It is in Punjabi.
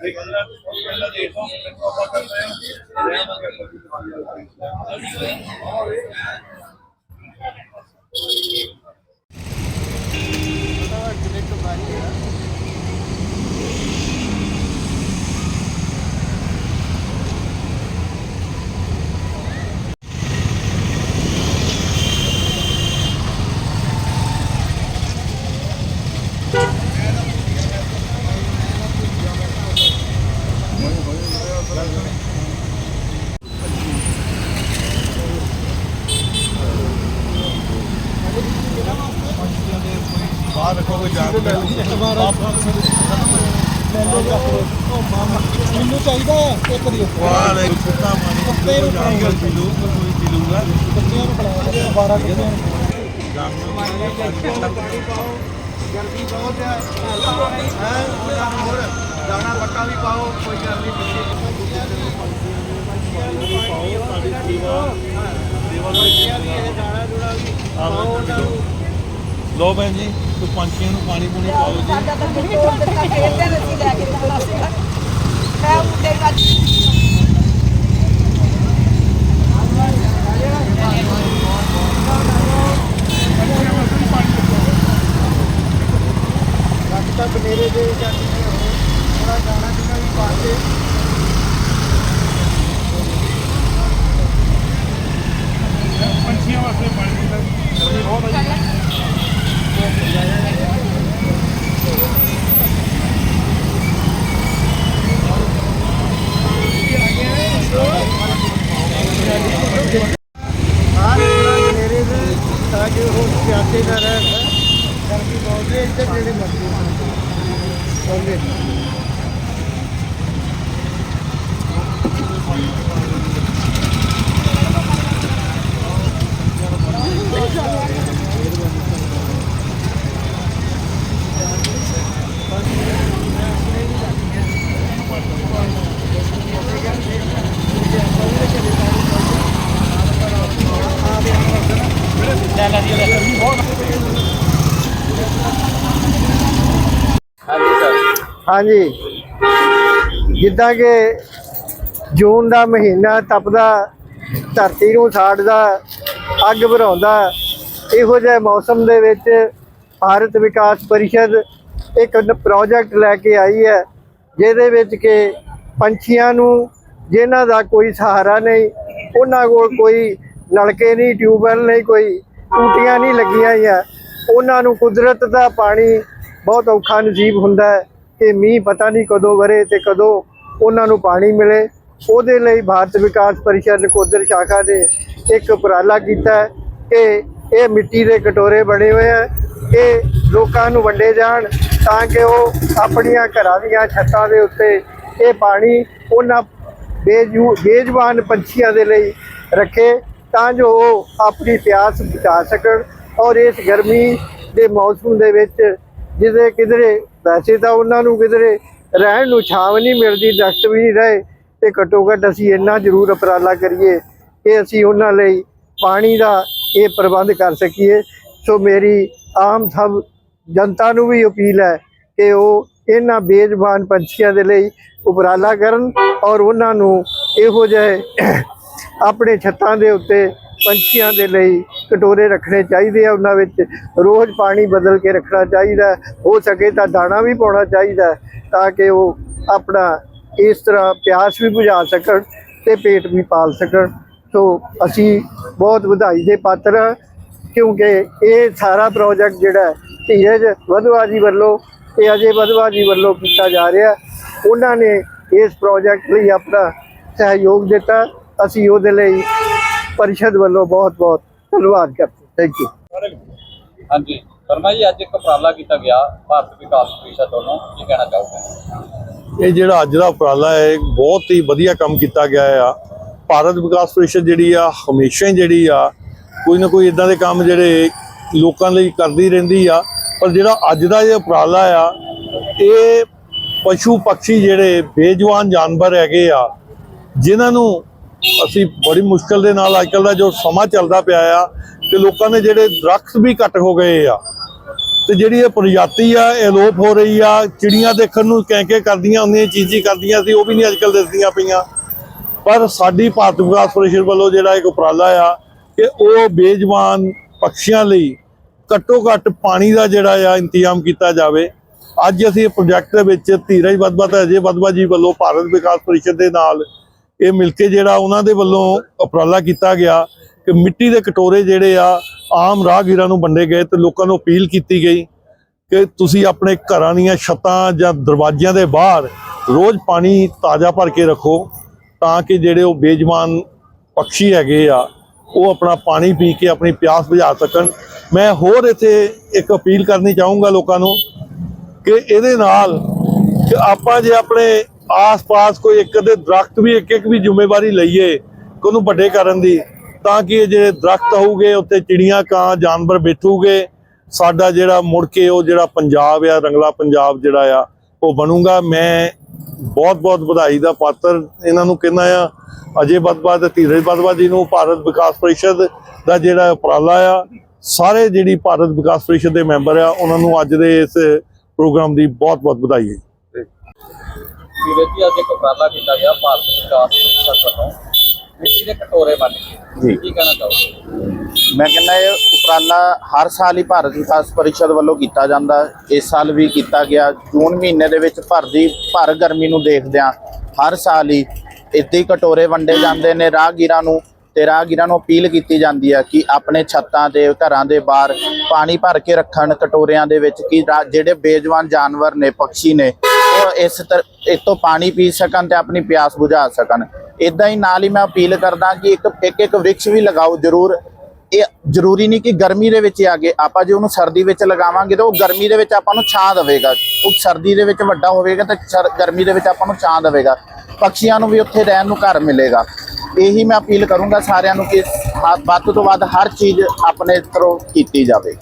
何故か。ਮੈਨੂੰ ਚਾਹੀਦਾ ਇੱਕ ਦਿਓ ਵਾਲੇ ਕੁੱਤਾ ਮਾਰੀ। ਕੁੱਤੇ ਨੂੰ ਜਾਨਗਲ ਪੀ ਲੂ ਕੋਈ ਪੀ ਲੂਗਾ ਕੁੱਤਿਆਂ ਨੂੰ ਖਿਲਾਇਆ ਦੇ 12 ਕੁੱਤਿਆਂ ਨੂੰ। ਗਰਮੀ ਬਹੁਤ ਹੈ। ਹੈ। ਹੋਰ ਦਾਣਾ ਪੱਕਾ ਵੀ ਪਾਓ ਕੋਈ ਗੱਲ ਨਹੀਂ। ਲੋ ਭੈਣ ਜੀ ਤੂੰ ਪੰਛੀਆਂ ਨੂੰ ਪਾਣੀ ਪੂਣੀ ਪਾਓ ਜੀ। ਸਾਡਾ ਤਾਂ ਫਿਰ ਵੀ ਟੁੱਟ ਦਿੱਤਾ ਫੇਰ ਤੇ ਅਸੀਂ ਲੈ ਕੇ ਜਾਣਾ ਸੀਗਾ ਮੈਂ ਉੱਤੇ ਰੱਖ ਤਾਂ ਬਨੇਰੇ ਦੇ ਜਾਂਦੇ ਨੇ ਥੋੜਾ ਦਾਣਾ ਦੂਣਾ ਵੀ ਪਾ ਕੇ ਪੰਛੀਆਂ ਵਾਸਤੇ ਪਾਣੀ ਦੀ ਬਹੁਤ ਹੈ ਹਾਂ ਥੋੜਾ ਬਨੇਰੇ ਦੇ ਤਾਂ ਕਿ ਉਹ ਪਿਆਸੇ ਨਾ ਰਹਿਣ ਗਰਮੀ ਬਹੁਤ ਹੈ ਇੱਧਰ ਜਿਹੜੇ ਮਰਜ਼ੀ ਹੋਵੇ ਹਾਂਜੀ। ਜਿੱਦਾਂ ਕਿ ਜੂਨ ਦਾ ਮਹੀਨਾ ਤਪਦਾ, ਧਰਤੀ ਨੂੰ ਸਾੜਦਾ, ਅੱਗ ਭਰਾਉਂਦਾ ਇਹੋ ਜਿਹੇ ਮੌਸਮ ਦੇ ਵਿੱਚ ਭਾਰਤ ਵਿਕਾਸ ਪਰਿਸ਼ਦ ਇੱਕ ਪ੍ਰੋਜੈਕਟ ਲੈ ਕੇ ਆਈ ਹੈ, ਜਿਹਦੇ ਵਿੱਚ ਕਿ ਪੰਛੀਆਂ ਨੂੰ ਜਿਨ੍ਹਾਂ ਦਾ ਕੋਈ ਸਹਾਰਾ ਨਹੀਂ, ਉਹਨਾਂ ਕੋਲ ਕੋਈ ਨਲਕੇ ਨਹੀਂ, ਟਿਊਬਵੈਲ ਨਹੀਂ, ਕੋਈ ਟੂਟੀਆਂ ਨਹੀਂ ਲੱਗੀਆਂ ਹੋਈਆਂ, ਉਹਨਾਂ ਨੂੰ ਕੁਦਰਤ ਦਾ ਪਾਣੀ ਬਹੁਤ ਔਖਾ ਨਸੀਬ ਹੁੰਦਾ ਹੈ। ਕਿ ਮੀਂਹ ਪਤਾ ਨਹੀਂ ਕਦੋਂ ਵਰੇ ਤੇ ਕਦੋਂ ਉਹਨਾਂ ਨੂੰ ਪਾਣੀ ਮਿਲੇ। ਉਹਦੇ ਲਈ ਭਾਰਤ ਵਿਕਾਸ ਪਰਿਸ਼ਦ ਨਕੋਦਰ ਸ਼ਾਖਾ ਨੇ ਇੱਕ ਉਪਰਾਲਾ ਕੀਤਾ ਕਿ ਇਹ ਮਿੱਟੀ ਦੇ ਕਟੋਰੇ ਬਣੇ ਹੋਏ ਆ ਇਹ ਲੋਕਾਂ ਨੂੰ ਵੰਡੇ ਜਾਣ ਤਾਂ ਕਿ ਉਹ ਆਪਣੀਆਂ ਘਰਾਂ ਦੀਆਂ ਛੱਤਾਂ ਦੇ ਉੱਤੇ ਇਹ ਪਾਣੀ ਉਹਨਾਂ ਬੇਜੂ ਬੇਜਵਾਨ ਪੰਛੀਆਂ ਦੇ ਲਈ ਰੱਖੇ ਤਾਂ ਜੋ ਉਹ ਆਪਣੀ ਪਿਆਸ ਬੁਝਾ ਸਕਣ। ਔਰ ਇਸ ਗਰਮੀ ਦੇ ਮੌਸਮ ਦੇ ਵਿੱਚ ਜਿਹਦੇ ਕਿਧਰੇ ਵੈਸੇ ਤਾਂ ਉਹਨਾਂ ਨੂੰ ਕਿਧਰੇ ਰਹਿਣ ਨੂੰ ਛਾਂ ਨਹੀਂ ਮਿਲਦੀ, ਦਰਖਤ ਵੀ ਨਹੀਂ ਰਹੇ ਤੇ ਘੱਟੋ ਘੱਟ ਅਸੀਂ ਇੰਨਾ ਜ਼ਰੂਰ ਉਪਰਾਲਾ ਕਰੀਏ ਕਿ ਅਸੀਂ ਉਹਨਾਂ ਲਈ ਪਾਣੀ ਦਾ ਇਹ ਪ੍ਰਬੰਧ ਕਰ ਸਕੀਏ। ਸੋ ਮੇਰੀ ਆਮ ਸਭ ਜਨਤਾ ਨੂੰ ਵੀ ਅਪੀਲ ਹੈ ਕਿ ਉਹ ਇਹਨਾਂ ਬੇਜ਼ਬਾਨ ਪੰਛੀਆਂ ਦੇ ਲਈ ਉਪਰਾਲਾ ਕਰਨ ਔਰ ਉਹਨਾਂ ਨੂੰ ਇਹੋ ਜਿਹੇ ਆਪਣੇ ਛੱਤਾਂ ਦੇ ਉੱਤੇ ਪੰਛੀਆਂ ਦੇ ਲਈ ਕਟੋਰੇ ਰੱਖਣੇ ਚਾਹੀਦੇ ਆ ਉਹਨਾਂ ਵਿੱਚ ਰੋਜ਼ ਪਾਣੀ ਬਦਲ ਕੇ ਰੱਖਣਾ ਚਾਹੀਦਾ ਹੋ ਸਕੇ ਤਾਂ ਦਾਣਾ ਵੀ ਪਾਉਣਾ ਚਾਹੀਦਾ ਤਾਂ ਕਿ ਉਹ ਆਪਣਾ ਇਸ ਤਰ੍ਹਾਂ ਪਿਆਸ ਵੀ ਬੁਝਾ ਸਕਣ ਤੇ ਪੇਟ ਵੀ ਪਾਲ ਸਕਣ। ਸੋ ਅਸੀਂ ਬਹੁਤ ਵਧਾਈ ਦੇ ਪਾਤਰ ਹਾਂ ਕਿਉਂਕਿ ਇਹ ਸਾਰਾ ਪ੍ਰੋਜੈਕਟ ਜਿਹੜਾ ਹੈ, ਧੀਰਜ ਵਧਵਾ ਜੀ ਵੱਲੋਂ ਤੇ ਅਜੇ ਵਧਵਾ ਜੀ ਵੱਲੋਂ ਕੀਤਾ ਜਾ ਰਿਹਾ ਉਹਨਾਂ ਨੇ ਇਸ ਪ੍ਰੋਜੈਕਟ ਲਈ ਆਪਣਾ ਸਹਿਯੋਗ ਦਿੱਤਾ। ਅਸੀਂ ਉਹਦੇ ਲਈ ਪਰਿਸ਼ਦ ਵੱਲੋਂ ਬਹੁਤ ਬਹੁਤ ਧੰਨਵਾਦ ਕਰਦੇ। ਥੈਂਕ ਯੂ ਹਾਂਜੀ। ਸ਼ਰਮਾ ਜੀ ਅੱਜ ਇੱਕ ਉਪਰਾਲਾ ਕੀਤਾ ਗਿਆ ਭਾਰਤ ਵਿਕਾਸ ਪ੍ਰੀਸ਼ਦ ਵੱਲੋਂ। ਕੀ ਕਹਿਣਾ ਚਾਹੋਗੇ? ਇਹ ਜਿਹੜਾ ਅੱਜ ਦਾ ਉਪਰਾਲਾ ਹੈ ਇਹ ਬਹੁਤ ਹੀ ਵਧੀਆ ਕੰਮ ਕੀਤਾ ਗਿਆ ਆ। ਭਾਰਤ ਵਿਕਾਸ ਪ੍ਰੀਸ਼ਦ ਜਿਹੜੀ ਆ ਹਮੇਸ਼ਾ ਹੀ ਜਿਹੜੀ ਆ ਕੋਈ ਨਾ ਕੋਈ ਇਦਾਂ ਦੇ ਕੰਮ ਜਿਹੜੇ ਲੋਕਾਂ ਲਈ ਕਰਦੀ ਰਹਿੰਦੀ ਆ। ਪਰ ਜਿਹੜਾ ਅੱਜ ਦਾ ਇਹ ਉਪਰਾਲਾ ਆ ਇਹ ਪਸ਼ੂ ਪੰਛੀ ਜਿਹੜੇ ਬੇਜਵਾਨ ਜਾਨਵਰ ਹੈਗੇ ਆ ਜਿਨ੍ਹਾਂ ਨੂੰ ਅਸੀਂ ਬੜੀ ਮੁਸ਼ਕਲ ਦੇ ਨਾਲ ਅੱਜਕੱਲ ਦਾ ਜੋ ਸਮਾਂ ਚੱਲਦਾ ਪਿਆ ਆ ਕਿ ਲੋਕਾਂ ਦੇ ਜਿਹੜੇ ਦਰਖਤ ਵੀ ਘੱਟ ਹੋ ਗਏ ਆ, ਤੇ ਜਿਹੜੀ ਇਹ ਪ੍ਰਜਾਤੀ ਆ, ਇਹ ਅਲੋਪ ਹੋ ਰਹੀ ਆ, ਚਿੜੀਆਂ ਦੇਖਣ ਨੂੰ ਕੈਂਕੇ ਕਰਦੀਆਂ ਹੁੰਦੀਆਂ, ਚੀਚੀ ਕਰਦੀਆਂ ਸੀ, ਉਹ ਵੀ ਨਹੀਂ ਅੱਜਕੱਲ ਦਿਸਦੀਆਂ ਪਈਆਂ। ਪਰ ਸਾਡੀ ਭਾਰਤ ਵਿਕਾਸ ਪਰਿਸ਼ਦ ਵੱਲੋਂ ਜਿਹੜਾ ਇੱਕ ਉਪਰਾਲਾ ਆ, ਕਿ ਉਹ ਬੇਜ਼ਬਾਨ ਪਕਸ਼ੀਆਂ ਲਈ ਘੱਟੋ ਘੱਟ ਪਾਣੀ ਦਾ ਜਿਹੜਾ ਆ ਇੰਤਜ਼ਾਮ ਕੀਤਾ ਜਾਵੇ। ਅੱਜ ਅਸੀਂ ਇਹ ਪ੍ਰੋਜੈਕਟ ਦੇ ਵਿੱਚ ਧੀਰਜ ਬਦਬਾ ਤੇ ਅਜੇ ਬਦਬਾ ਜੀ ਵੱਲੋਂ ਭਾਰਤ ਵਿਕਾਸ ਪਰਿਸ਼ਦ ਦੇ ਨਾਲ ਇਹ ਮਿਲ ਕੇ ਜਿਹੜਾ ਉਹਨਾਂ ਦੇ ਵੱਲੋਂ ਉਪਰਾਲਾ ਕੀਤਾ ਗਿਆ ਕਿ ਮਿੱਟੀ ਦੇ ਕਟੋਰੇ ਜਿਹੜੇ ਆ, ਆਮ ਰਾਹਗੀਰਾਂ ਨੂੰ ਵੰਡੇ ਗਏ ਤੇ ਲੋਕਾਂ ਨੂੰ ਅਪੀਲ ਕੀਤੀ ਗਈ ਕਿ ਤੁਸੀਂ ਆਪਣੇ ਘਰਾਂ ਦੀਆਂ ਛੱਤਾਂ ਜਾਂ ਦਰਵਾਜ਼ਿਆਂ ਦੇ ਬਾਹਰ ਰੋਜ਼ ਪਾਣੀ ਤਾਜ਼ਾ ਭਰ ਕੇ ਰੱਖੋ ਤਾਂ ਕਿ ਜਿਹੜੇ ਉਹ ਬੇਜਵਾਨ ਪੰਛੀ ਹੈਗੇ ਆ, ਉਹ ਆਪਣਾ ਪਾਣੀ ਪੀ ਕੇ ਆਪਣੀ ਪਿਆਸ ਬੁਝਾ ਸਕਣ। ਮੈਂ ਹੋਰ ਇੱਥੇ ਇੱਕ ਅਪੀਲ ਕਰਨੀ ਚਾਹੂੰਗਾ ਲੋਕਾਂ ਨੂੰ ਕਿ ਇਹਦੇ ਨਾਲ ਕਿ ਆਪਾਂ ਜੇ ਆਪਣੇ ਆਸ-ਪਾਸ ਕੋਈ ਇੱਕ ਅੱਧੇ ਦਰਖਤ ਵੀ, ਇੱਕ ਇੱਕ ਵੀ ਜ਼ਿੰਮੇਵਾਰੀ ਲਈਏ ਕਿ ਉਹਨੂੰ ਵੱਡੇ ਕਰਨ ਦੀ, ਤਾਂ ਕਿ ਇਹ ਜਿਹੜੇ ਦਰਖਤ ਹੋਊਗੇ ਉੱਤੇ ਚਿੜੀਆਂ, ਕਾਂ, ਜਾਨਵਰ ਬੈਠੂਗੇ, ਸਾਡਾ ਜਿਹੜਾ ਮੁੜ ਕੇ ਉਹ ਜਿਹੜਾ ਪੰਜਾਬ ਆ, ਰੰਗਲਾ ਪੰਜਾਬ ਜਿਹੜਾ ਆ, ਉਹ ਬਣੂਗਾ। ਮੈਂ ਬਹੁਤ ਬਹੁਤ ਵਧਾਈ ਦਾ ਪਾਤਰ ਇਹਨਾਂ ਨੂੰ ਕਹਿੰਦਾ ਆ। ਅਜੇ ਬਦਬਾ ਤੇ ਧੀਰਜ ਬਦਬਾ ਜੀ ਨੂੰ ਭਾਰਤ ਵਿਕਾਸ ਪਰਿਸ਼ਦ ਦਾ ਜਿਹੜਾ ਉਪਰਾਲਾ ਆ, ਸਾਰੇ ਜਿਹੜੀ ਭਾਰਤ ਵਿਕਾਸ ਪਰਿਸ਼ਦ ਦੇ ਮੈਂਬਰ ਆ, ਉਹਨਾਂ ਨੂੰ ਅੱਜ ਦੇ ਇਸ ਪ੍ਰੋਗਰਾਮ ਦੀ ਬਹੁਤ ਬਹੁਤ ਵਧਾਈ ਹੈ ਵੀਰੇ ਜੀ ਅੱਜ ਇੱਕ ਉਪਰਾਲਾ ਕੀਤਾ ਗਿਆ ਭਾਰਤ ਵਿਕਾਸ ਪਰਿਸ਼ਦ ਵੱਲੋਂ। ਮਿੱਟੀ ਦੇ ਕਟੋਰੇ ਬਣ ਕੇ। ਜੀ। ਕੀ ਕਹਿਣਾ ਚਾਹੋਗੇ? ਮੈਂ ਕਹਿੰਦਾ ਇਹ ਉਪਰਾਲਾ ਹਰ ਸਾਲ ਹੀ ਭਾਰਤ ਵਿਕਾਸ ਪਰਿਸ਼ਦ ਵੱਲੋਂ ਕੀਤਾ ਜਾਂਦਾ। ਇਸ ਸਾਲ ਵੀ ਕੀਤਾ ਗਿਆ। ਜੂਨ ਮਹੀਨੇ ਦੇ ਵਿੱਚ ਭਰਦੀ ਭਰ ਗਰਮੀ ਨੂੰ ਦੇਖਦਿਆਂ ਹਰ ਸਾਲ ਹੀ ਇੱਥੇ ਕਟੋਰੇ ਵੰਡੇ ਜਾਂਦੇ ਨੇ। ਰਾਹਗੀਰਾਂ ਨੂੰ ਤੇ ਰਾਹਗੀਰਾਂ ਨੂੰ ਅਪੀਲ ਕੀਤੀ ਜਾਂਦੀ ਹੈ ਕਿ ਆਪਣੇ ਛੱਤਾਂ ਤੇ ਘਰਾਂ ਦੇ ਬਾਹਰ ਪਾਣੀ ਭਰ ਕੇ ਰੱਖਣ ਕਟੋਰਿਆਂ ਦੇ ਵਿੱਚ ਕਿ ਜਿਹੜੇ ਬੇਜਵਾਨ ਜਾਨਵਰ ਨੇ ਪੰਛੀ ਨੇ ਇਸ ਤਰ, ਇਸ ਤੋਂ ਪਾਣੀ ਪੀ ਸਕਣ ਤੇ ਆਪਣੀ ਪਿਆਸ ਬੁਝਾ ਸਕਣ। ਇਦਾਂ ਹੀ ਨਾਲ ਹੀ ਮੈਂ ਅਪੀਲ ਕਰਦਾ ਕਿ ਇੱਕ ਇੱਕ ਇੱਕ ਵ੍ਰਿਕਸ਼ ਵੀ ਲਗਾਓ ਜ਼ਰੂਰ। ਇਹ ਜ਼ਰੂਰੀ ਨਹੀਂ ਕਿ ਗਰਮੀ ਦੇ ਵਿੱਚ ਆ ਗਏ। ਆਪਾਂ ਜੇ ਉਹਨੂੰ ਸਰਦੀ ਵਿੱਚ ਲਗਾਵਾਂਗੇ ਤਾਂ ਉਹ ਗਰਮੀ ਦੇ ਵਿੱਚ ਆਪਾਂ ਨੂੰ ਛਾਂ ਦੇਵੇਗਾ। ਉਹ ਸਰਦੀ ਦੇ ਵਿੱਚ ਵੱਡਾ ਹੋਵੇਗਾ ਤਾਂ ਗਰਮੀ ਦੇ ਵਿੱਚ ਆਪਾਂ ਨੂੰ ਛਾਂ ਦੇਵੇਗਾ। ਪੰਛੀਆਂ ਨੂੰ ਵੀ ਉੱਥੇ ਰਹਿਣ ਨੂੰ ਘਰ ਮਿਲੇਗਾ। ਇਹੀ ਮੈਂ ਅਪੀਲ ਕਰੂੰਗਾ ਸਾਰਿਆਂ ਨੂੰ ਕਿ ਵੱਧ ਤੋਂ ਵੱਧ ਹਰ ਚੀਜ਼ ਆਪਣੇ ਤਰੋਂ ਕੀਤੀ ਜਾਵੇ।